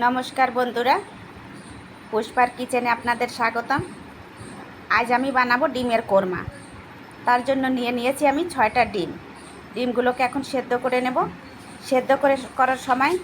নমস্কার বন্ধুরা, পুষ্পার কিচেনে আপনাদের স্বাগতম। আজ আমি বানাবো ডিমের কোরমা। তার জন্য নিয়ে নিয়েছি আমি ছয়টা ডিম। ডিমগুলোকে এখন সেদ্ধ করে নেব। সেদ্ধ করে করার সময়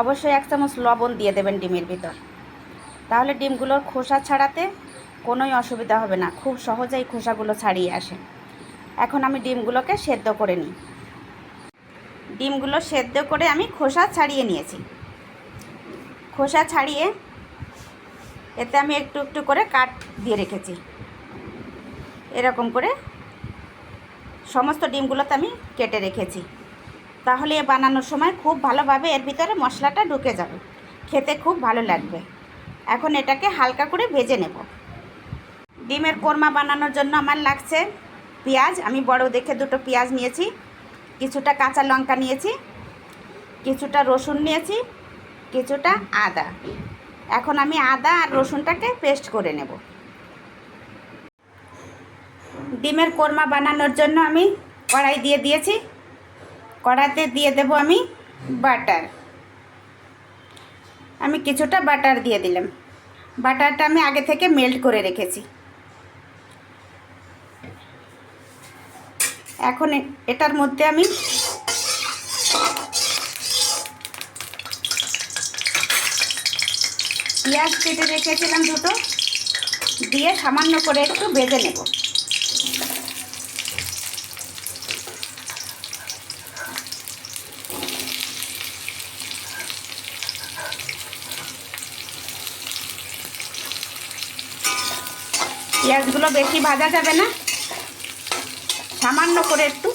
অবশ্যই এক চামচ লবণ দিয়ে দেবেন ডিমের ভিতর। তাহলে ডিমগুলোর খোসা ছাড়াতে কোনোই অসুবিধা হবে না, খুব সহজেই খোসাগুলো ছাড়িয়ে আসে। এখন আমি ডিমগুলোকে সেদ্ধ করে নিই। ডিমগুলো সেদ্ধ করে আমি খোসা ছাড়িয়ে নিয়েছি। খোসা ছাড়িয়ে এতে আমি একটু একটু করে কাট দিয়ে রেখেছি। এরকম করে সমস্ত ডিমগুলোতে আমি কেটে রেখেছি। তাহলে বানানোর সময় খুব ভালোভাবে এর ভিতরে মশলাটা ঢুকে যাবে। খেতে খুব ভালো লাগবে। এখন এটাকে হালকা করে ভেজে নেব। ডিমের কোরমা বানানোর জন্য আমার লাগছে পেঁয়াজ। আমি বড় দেখে দুটো পেঁয়াজ নিয়েছি, কিছুটা কাঁচা লঙ্কা নিয়েছি, কিছুটা রসুন নিয়েছি কিছুটা আদা। এখন আমি আদা আর রসুনটাকে পেস্ট করে নেব। ডিমের কোরমা বানানোর জন্য আমি কড়াই দিয়ে দিয়েছি। কড়াইতে দিয়ে দেব আমি বাটার। আমি কিছুটা বাটার দিয়ে দিলাম। বাটারটা আমি আগে থেকে মেল্ট করে রেখেছি। এখন এটার মধ্যে আমি পেঁয়াজ কেটে রেখেছিলাম দুটো, দিয়ে সামান্য করে একটু ভেজে নেব। পেঁয়াজগুলো বেশি ভাজা যাবে না। সামান্য করে একটু,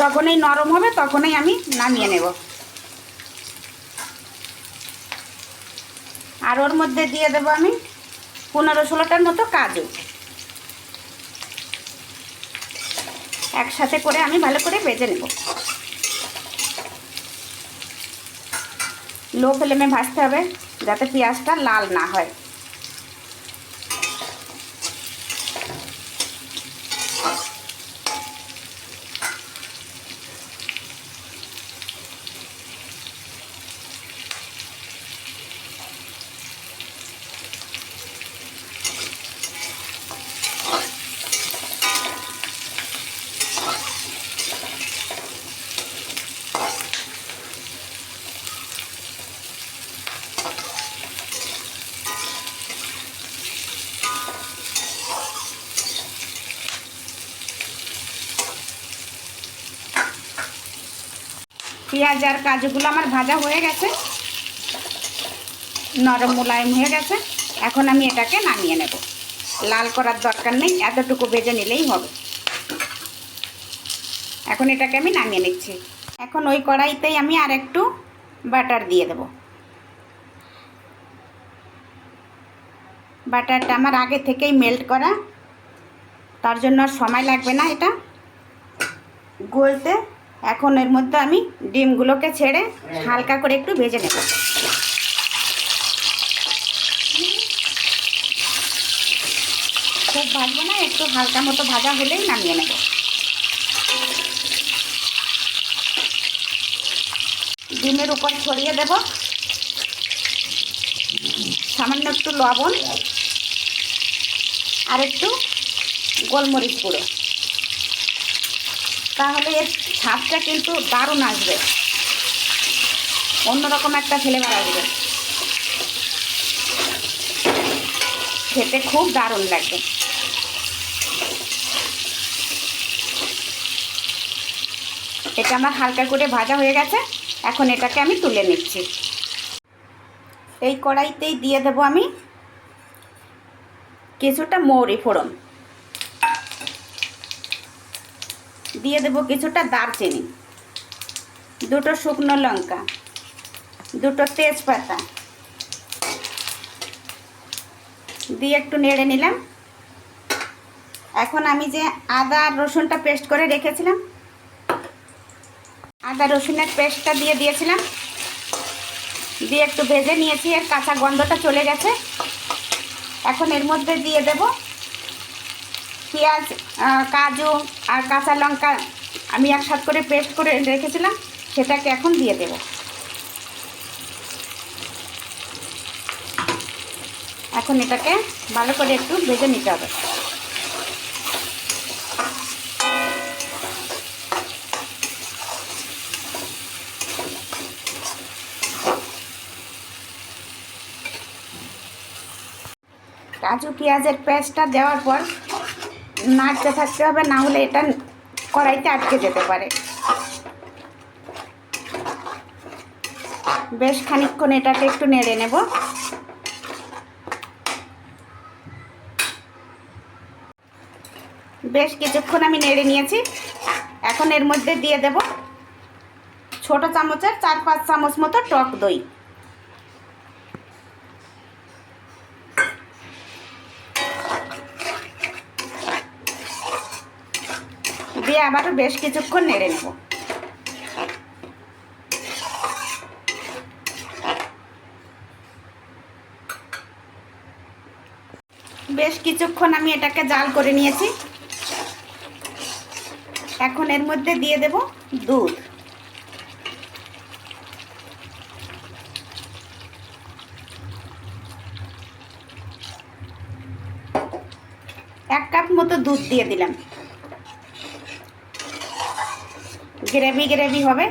যখনই নরম হবে তখনই আমি নামিয়ে নেব। আর ওর মধ্যে দিয়ে দেবো আমি পনেরো ষোলোটার মতো কাজু। একসাথে করে আমি ভালো করে ভেজে নেব। লো ফ্লেমে ভাজতে হবে যাতে পেঁয়াজটা লাল না হয়। পেঁয়াজ আর কাজুগুলো আমার ভাজা হয়ে গেছে। নরম মোলায়েম হয়ে গেছে। এখন আমি এটাকে নামিয়ে নেব। লাল করার দরকার নেই, এতটুকু ভেজে নিলেই হবে। এখন এটাকে আমি নামিয়ে নিচ্ছি। এখন ওই কড়াইতেই আমি আর একটু বাটার দিয়ে দেব। বাটারটা আমার আগে থেকেই মেল্ট করা। তার জন্য আর সময় লাগবে না এটা। গলতে এখন এর মধ্যে আমি ডিমগুলোকে ছেড়ে হালকা করে একটু ভেজে নেব। খুব ভাজবো না, একটু হালকা মতো ভাজা হলেই নামিয়ে নেব। ডিমের উপর ছড়িয়ে দেব। সামান্য একটু লবণ আর একটু গোলমরিচ গুঁড়ো। তাহলে স্বাদটা কিন্তু দারুণ আসবে। অন্যরকম একটা ফ্লেভার আসবে। খেতে খুব দারুণ লাগবে এটা আমার হালকা করে ভাজা হয়ে গেছে। এখন এটাকে আমি তুলে নিচ্ছি। এই কড়াইতেই দিয়ে দেবো আমি কিছুটা মৌরি ফোড়ন। দিয়ে দেবো কিছুটা দারচিনি, দুটো শুকনো লঙ্কা, দুটো তেজপাতা। দিয়ে একটু নেড়ে নিলাম। এখন আমি যে আদা আর রসুনটা পেস্ট করে রেখেছিলাম, আদা রসুনের পেস্টটা দিয়ে দিয়েছিলাম। দিয়ে একটু ভেজে নিয়েছি, এর কাঁচা গন্ধটা চলে গেছে। এখন এর মধ্যে দিয়ে দেব পেঁয়াজ কাজু আর কাঁচা লঙ্কা আমি একসাথ করে পেস্ট করে রেখেছিলাম, সেটাকে এখন দিয়ে দেব। এখন এটাকে ভালো করে একটু ভেজে নিতে হবে। কাজু পেঁয়াজের পেস্টটা দেওয়ার পর নাড়তে থাকতে হবে, না হলে এটা কড়াইতে আটকে যেতে পারে। বেশ খানিকক্ষণ এটাকে একটু নেড়ে নেব। বেশ কিছুক্ষণ আমি নেড়ে নিয়েছি। এখন এর মধ্যে দিয়ে দেব ছোট চামচের চার পাঁচ চামচ মতো টক দই দিয়ে আবারও বেশ কিছুক্ষণ নেড়ে নেব। বেশ কিছুক্ষণ আমি এটাকে জাল করে নিয়েছি। এখন এর মধ্যে দিয়ে দেব দুধ। এক কাপ মতো দুধ দিয়ে দিলাম। গ্রেভি গ্রেভি হবে।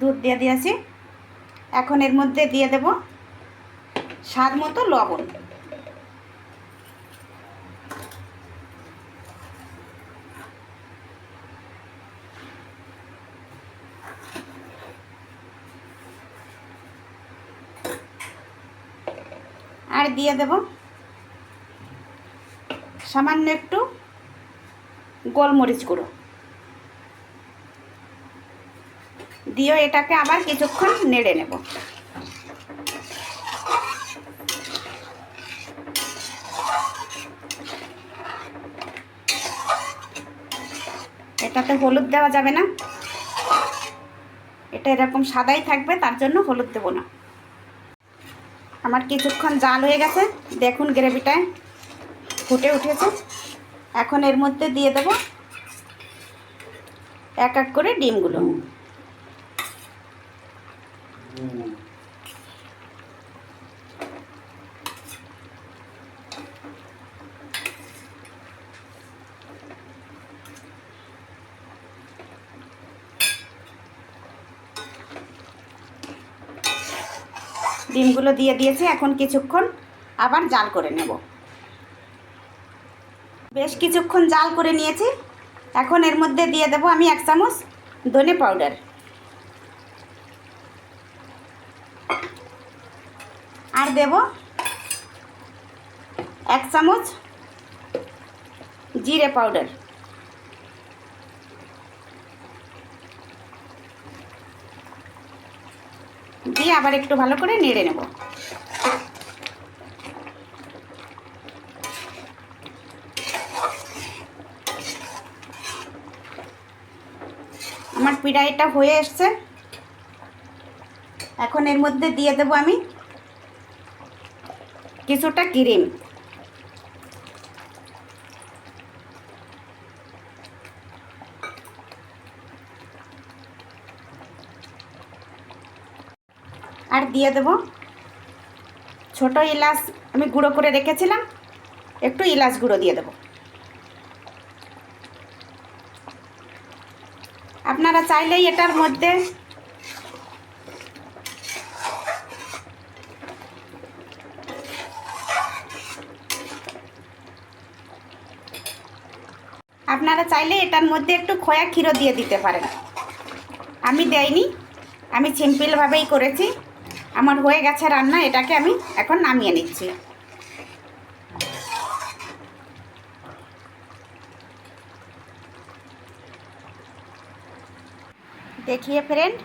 দুধ দিয়ে দিয়েছি। এখন এর মধ্যে দিয়ে দেব স্বাদ মতো লবণ। আর দিয়ে দেব সামান্য একটু গোলমরিচ গুঁড়ো। দিয়ে এটাকে আবার কিছুক্ষণ নেড়ে নেব। এটাতে হলুদ দেওয়া যাবে না। এটা এরকম সাদাই থাকবে, তার জন্য হলুদ দেবো না। আমার কিছুক্ষণ জাল হয়ে গেছে। দেখুন গ্রেভিটায় ফুটে উঠেছে। এখন এর মধ্যে দিয়ে দেব এক এক করে ডিমগুলো। ডিমগুলো দিয়ে দিয়েছি, এখন কিছুক্ষণ আবার জাল করে নেব। বেশ কিছুক্ষণ জাল করে নিয়েছি, এখন এর মধ্যে দিয়ে দেব আমি এক চামচ ধনে পাউডার। আর দেব এক চামচ জিরে পাউডার। দিয়ে আবার একটু ভালো করে নেড়ে নেব। আমার পিড়াইটা হয়ে এসছে। এখন এর মধ্যে দিয়ে দেব আমি কিছুটা ক্রিম। আর দিয়ে দেব। ছোট এলাচ আমি গুঁড়ো করে রেখেছিলাম, একটু এলাচ গুঁড়ো দিয়ে দেব। আপনারা চাইলেই এটার মধ্যে আপনারা চাইলে এটার মধ্যে একটু খোয়া ক্ষীরও দিয়ে দিতে পারেন। আমি দেয়নি আমি সিম্পলভাবেই করেছি। আমার হয়ে গেছে রান্না এটাকে আমি এখন নামিয়ে নিচ্ছি देखिए फ्रेंड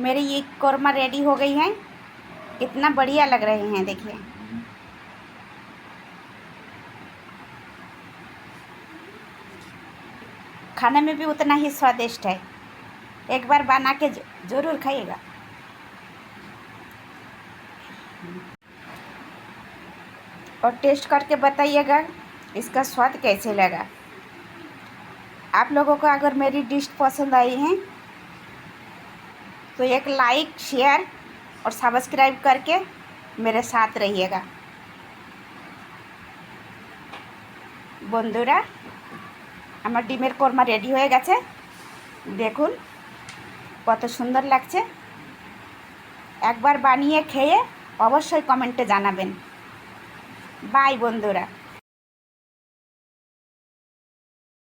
मेरी ये कौरमा रेडी हो गई है कितना बढ़िया लग रहे हैं देखिए खाने में भी उतना ही स्वादिष्ट है एक बार बना के ज- जरूर खाइएगा और टेस्ट करके बताइएगा इसका स्वाद कैसे लगा आप लोगों को अगर मेरी डिश पसंद आई है तो एक लाइक शेयर और सब्सक्राइब करके मेरे साथ रहिएगा বন্ধুরা আমার ডিমের কোরমা রেডি হয়ে গেছে দেখুন কত সুন্দর লাগছে একবার বানিয়ে খেয়ে অবশ্যই কমেন্টে জানাবেন। বাই বন্ধুরা।